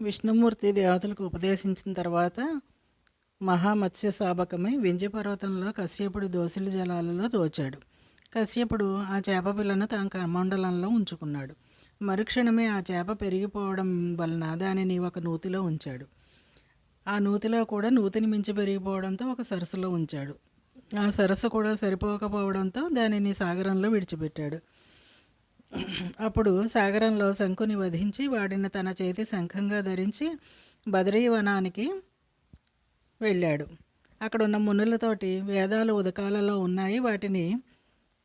విష్ణుమూర్తి దేవతలకు ఉపదేశించిన తర్వాత మహామత్స్య సాబకమై వింధ్య పర్వతంలో కశ్యపుడు దోసిల జలాలలో తోచాడు. కశ్యపుడు ఆ చేప పిల్లను తన కమండలంలో ఉంచుకున్నాడు. మరుక్షణమే ఆ చేప పెరిగిపోవడం వలన దానిని ఒక నూతిలో ఉంచాడు. ఆ నూతిలో కూడా నూతిని మించి పెరిగిపోవడంతో ఒక సరస్సులో ఉంచాడు. ఆ సరస్సు కూడా సరిపోకపోవడంతో దానిని సాగరంలో విడిచిపెట్టాడు. అప్పుడు సాగరంలో శంకుని వధించి వాడిని తన చేతి శంఖంగా ధరించి బదరీవనానికి వెళ్ళాడు. అక్కడున్న మునులతోటి వేదాలు ఉదకాలలో ఉన్నాయి. వాటిని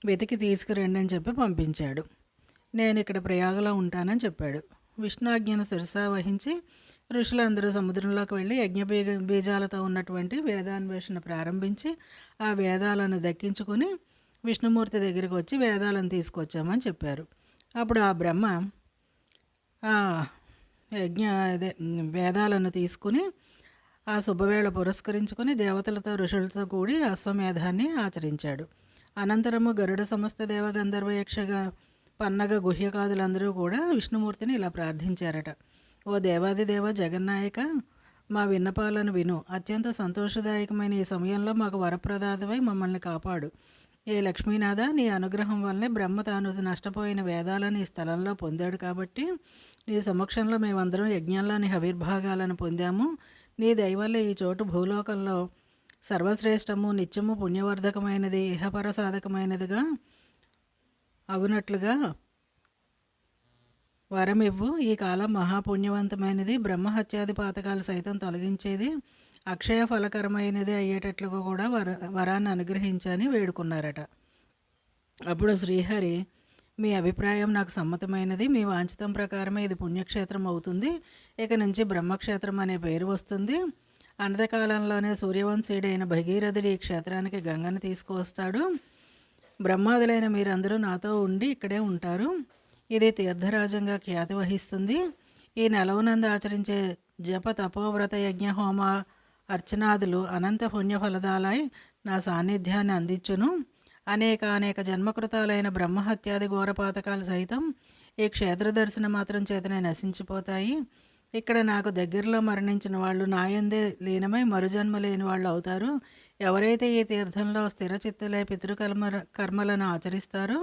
వెతికి తీసుకురండి అని చెప్పి పంపించాడు. నేను ఇక్కడ ప్రయాగలో ఉంటానని చెప్పాడు. విష్ణాజ్ఞను శిరసా వహించి ఋషులందరూ సముద్రంలోకి వెళ్ళి యజ్ఞ బీజాలతో ఉన్నటువంటి వేదాన్వేషణ ప్రారంభించి ఆ వేదాలను దక్కించుకొని విష్ణుమూర్తి దగ్గరికి వచ్చి వేదాలను తీసుకొచ్చామని చెప్పారు. అప్పుడు ఆ బ్రహ్మ ఆ యజ్ఞ అదే వేదాలను తీసుకుని ఆ శుభవేళ పురస్కరించుకొని దేవతలతో ఋషులతో కూడి అశ్వమేధాన్ని ఆచరించాడు. అనంతరము గరుడ సమస్త దేవ గంధర్వ యక్షగా పన్నగ గుహ్యకాదులందరూ కూడా విష్ణుమూర్తిని ఇలా ప్రార్థించారట. ఓ దేవాది దేవ జగన్నాయక మా విన్నపాలను విను. అత్యంత సంతోషదాయకమైన ఈ సమయంలో మాకు వరప్రదాతవై మమ్మల్ని కాపాడు. ఏ లక్ష్మీనాథ నీ అనుగ్రహం వల్లనే బ్రహ్మ తాను నష్టపోయిన వేదాలను ఈ స్థలంలో పొందాడు కాబట్టి నీ సమక్షంలో మేమందరం యజ్ఞంలోని హవిర్భాగాలను పొందాము. నీ దయవల్ల ఈ చోటు భూలోకంలో సర్వశ్రేష్టము నిత్యము పుణ్యవర్ధకమైనది ఇహపర సాధకమైనదిగా అగునట్లుగా వరం ఇవ్వు ఈ కాలం మహాపుణ్యవంతమైనది. బ్రహ్మహత్యాది పాతకాలు సైతం తొలగించేది. అక్షయ ఫలకరమైనది అయ్యేటట్లుగా కూడా వర వరాన్ని అనుగ్రహించని వేడుకున్నారట. అప్పుడు శ్రీహరి మీ అభిప్రాయం నాకు సమ్మతమైనది. మీ వాంఛితం ప్రకారమే ఇది పుణ్యక్షేత్రం అవుతుంది. ఇక నుంచి బ్రహ్మక్షేత్రం అనే పేరు వస్తుంది. అనంతకాలంలోనే సూర్యవంశీయుడైన భగీరథుడు ఈ క్షేత్రానికి గంగను తీసుకువస్తాడు. బ్రహ్మాదులైన మీరందరూ నాతో ఉండి ఇక్కడే ఉంటారు. ఇది తీర్థరాజంగా ఖ్యాతి వహిస్తుంది ఈ నెలవునందు ఆచరించే జప తపోవ్రత యజ్ఞ హోమ అర్చనాదులు అనంత పుణ్యఫలదాలై నా సాన్నిధ్యాన్ని అందించును. అనేక అనేక జన్మకృతాలైన బ్రహ్మహత్యాది ఘోరపాతకాలు సైతం ఈ క్షేత్ర దర్శన మాత్రం చేతనే నశించిపోతాయి. ఇక్కడ నాకు దగ్గరలో మరణించిన వాళ్ళు నాయందే లీనమై మరుజన్మ లేని వాళ్ళు అవుతారు. ఎవరైతే ఈ తీర్థంలో స్థిరచిత్తులే పితృకర్మ కర్మలను ఆచరిస్తారో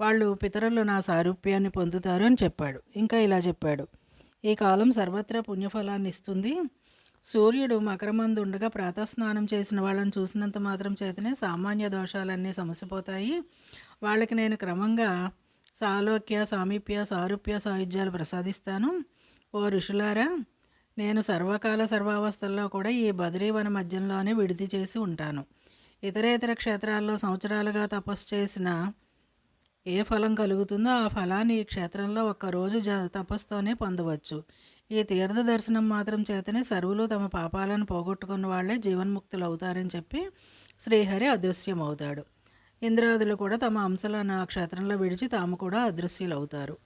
వాళ్ళు పితరులు నా సారూప్యాన్ని పొందుతారు అని చెప్పాడు. ఇంకా ఇలా చెప్పాడు. ఈ కాలం సర్వత్రా పుణ్యఫలాన్ని ఇస్తుంది. సూర్యుడు మకరమందు ఉండగా ప్రాతస్నానం చేసిన వాళ్ళని చూసినంత మాత్రం చేతనే సామాన్య దోషాలన్నీ సమసిపోతాయి. వాళ్ళకి నేను క్రమంగా సాలోక్య సామీప్య సారూప్య సాయుధ్యాలు ప్రసాదిస్తాను. ఓ ఋషులారా నేను సర్వకాల సర్వావస్థల్లో కూడా ఈ బద్రీవన మధ్యంలోనే విడిది చేసి ఉంటాను. ఇతరేతర క్షేత్రాల్లో సంవత్సరాలుగా తపస్సు చేసిన ఏ ఫలం కలుగుతుందో ఆ ఫలాన్ని ఈ క్షేత్రంలో ఒక్కరోజు జ తపస్సుతోనే పొందవచ్చు. ఈ తీర్థ దర్శనం మాత్రం చేతనే సర్వులు తమ పాపాలను పోగొట్టుకున్న వాళ్ళే జీవన్ముక్తులు అవుతారని చెప్పి శ్రీహరి అదృశ్యమవుతాడు. ఇంద్రాదులు కూడా తమ అంశాలను ఆ క్షేత్రంలో విడిచి తాము కూడా అదృశ్యులు అవుతారు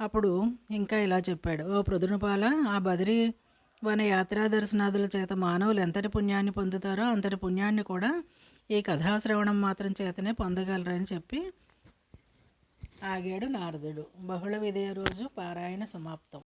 అప్పుడు ఇంకా ఇలా చెప్పాడు. ఓ పృథునపాల ఆ బదిరి వన యాత్రా దర్శనాదుల చేత మానవులు ఎంతటి పుణ్యాన్ని పొందుతారో అంతటి పుణ్యాన్ని కూడా ఈ కథాశ్రవణం మాత్రం చేతనే పొందగలరని చెప్పి ఆగాడు నారదుడు. బహుళ విదయ రోజు పారాయణ సమాప్తం.